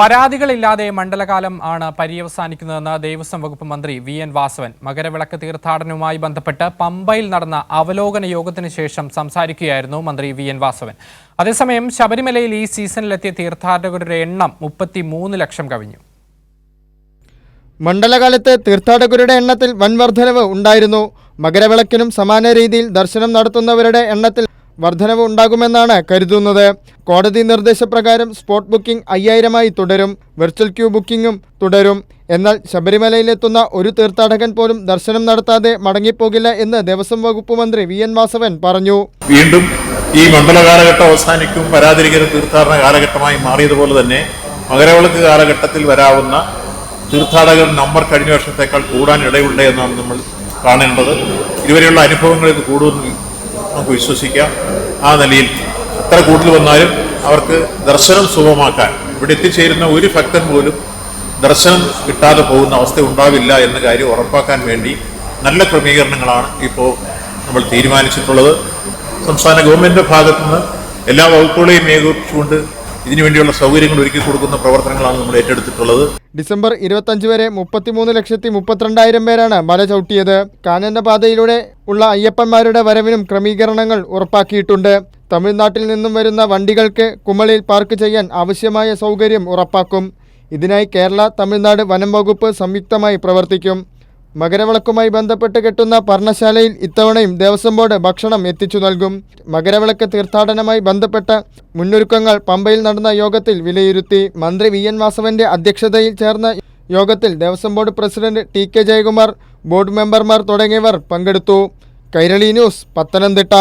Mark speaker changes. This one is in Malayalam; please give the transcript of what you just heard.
Speaker 1: പരാതികളില്ലാതെ മണ്ഡലകാലം ആണ് പര്യവസാനിക്കുന്നതെന്ന് ദേവസ്വം വകുപ്പ് മന്ത്രി വി എൻ വാസവൻ. മകരവിളക്ക് തീർത്ഥാടനവുമായി ബന്ധപ്പെട്ട് പമ്പയിൽ നടന്ന അവലോകന യോഗത്തിന് ശേഷം സംസാരിക്കുകയായിരുന്നു മന്ത്രി വി എൻ വാസവൻ. അതേസമയം ശബരിമലയിൽ ഈ സീസണിലെത്തിയ തീർത്ഥാടകരുടെ എണ്ണം മുപ്പത്തിമൂന്ന് ലക്ഷം കവിഞ്ഞു.
Speaker 2: മണ്ഡലകാലത്ത് തീർത്ഥാടകരുടെ എണ്ണത്തിൽ വൻ ഉണ്ടായിരുന്നു. മകരവിളക്കിനും സമാന രീതിയിൽ ദർശനം നടത്തുന്നവരുടെ എണ്ണത്തിൽ വർധനവ് ഉണ്ടാകുമെന്നാണ് കരുതുന്നത്. കോടതി നിർദ്ദേശപ്രകാരം സ്പോട്ട് ബുക്കിംഗ് അയ്യായിരമായി തുടരും. വെർച്വൽ ക്യൂ ബുക്കിംഗും തുടരും. എന്നാൽ ശബരിമലയിലെത്തുന്ന ഒരു തീർത്ഥാടകൻ പോലും ദർശനം നടത്താതെ മടങ്ങിപ്പോകില്ല എന്ന് ദേവസ്വം വകുപ്പ് മന്ത്രി വി എൻ വാസവൻ പറഞ്ഞു.
Speaker 3: വീണ്ടും ഈ മണ്ഡല കാലഘട്ടം അവസാനിക്കും വരാതിരിക്കുന്ന തീർത്ഥാടന കാലഘട്ടമായി മാറിയതുപോലെ തന്നെ മകരവിളക്ക് കാലഘട്ടത്തിൽ വരാവുന്ന തീർത്ഥാടകർ നമ്പർ കഴിഞ്ഞ വർഷത്തേക്കാൾ കൂടാൻ ഇടയുണ്ട് എന്നാണ് നമ്മൾ കാണേണ്ടത്. ഇതുവരെയുള്ള അനുഭവങ്ങൾ ഇത് കൂടുമെന്ന് നമുക്ക് വിശ്വസിക്കാം. ആ നിലയിൽ എത്ര കൂടുതൽ വന്നാലും അവർക്ക് ദർശനം സുഗമമാക്കാൻ ഇവിടെ എത്തിച്ചേരുന്ന ഒരു ഭക്തൻ പോലും ദർശനം കിട്ടാതെ പോകുന്ന അവസ്ഥ ഉണ്ടാവില്ല എന്ന കാര്യം ഉറപ്പാക്കാൻ വേണ്ടി നല്ല ക്രമീകരണങ്ങളാണ് ഇപ്പോൾ നമ്മൾ തീരുമാനിച്ചിട്ടുള്ളത്. സംസ്ഥാന ഗവൺമെന്റിന്റെ ഭാഗത്തുനിന്ന് എല്ലാ വകുപ്പുകളെയും ഏകോപിച്ചുകൊണ്ട് ഇതിനുവേണ്ടിയുള്ള സൗകര്യങ്ങൾ ഒരുക്കി കൊടുക്കുന്ന പ്രവർത്തനങ്ങളാണ് നമ്മൾ ഏറ്റെടുത്തിട്ടുള്ളത്.
Speaker 2: ഡിസംബർ ഇരുപത്തഞ്ച് വരെ മുപ്പത്തിമൂന്ന് ലക്ഷത്തി മുപ്പത്തിരണ്ടായിരം പേരാണ് മല ചവിട്ടിയത്. കാനന പാതയിലൂടെ ഉള്ള അയ്യപ്പന്മാരുടെ വരവിനും ക്രമീകരണങ്ങൾ ഉറപ്പാക്കിയിട്ടുണ്ട്. തമിഴ്നാട്ടിൽ നിന്നും വരുന്ന വണ്ടികൾക്ക് കുമളിൽ പാർക്ക് ചെയ്യാൻ ആവശ്യമായ സൗകര്യം ഉറപ്പാക്കും. ഇതിനായി കേരള തമിഴ്നാട് വനം വകുപ്പ് സംയുക്തമായി പ്രവർത്തിക്കും. മകരവിളക്കുമായി ബന്ധപ്പെട്ട് കെട്ടുന്ന പർണശാലയിൽ ഇത്തവണയും ദേവസ്വം ബോർഡ് ഭക്ഷണം എത്തിച്ചു നൽകും. മകരവിളക്ക് തീർത്ഥാടനമായി ബന്ധപ്പെട്ട മുന്നൊരുക്കങ്ങൾ പമ്പയിൽ നടന്ന യോഗത്തിൽ വിലയിരുത്തി മന്ത്രി വി എൻ വാസവന്റെ അധ്യക്ഷതയിൽ ചേർന്ന യോഗത്തിൽ Devaswom board president T K Jayakumar board മെമ്പർമാർ തുടങ്ങിയവർ പങ്കെടുത്തു. കൈരളി ന്യൂസ് പത്തനംതിട്ട.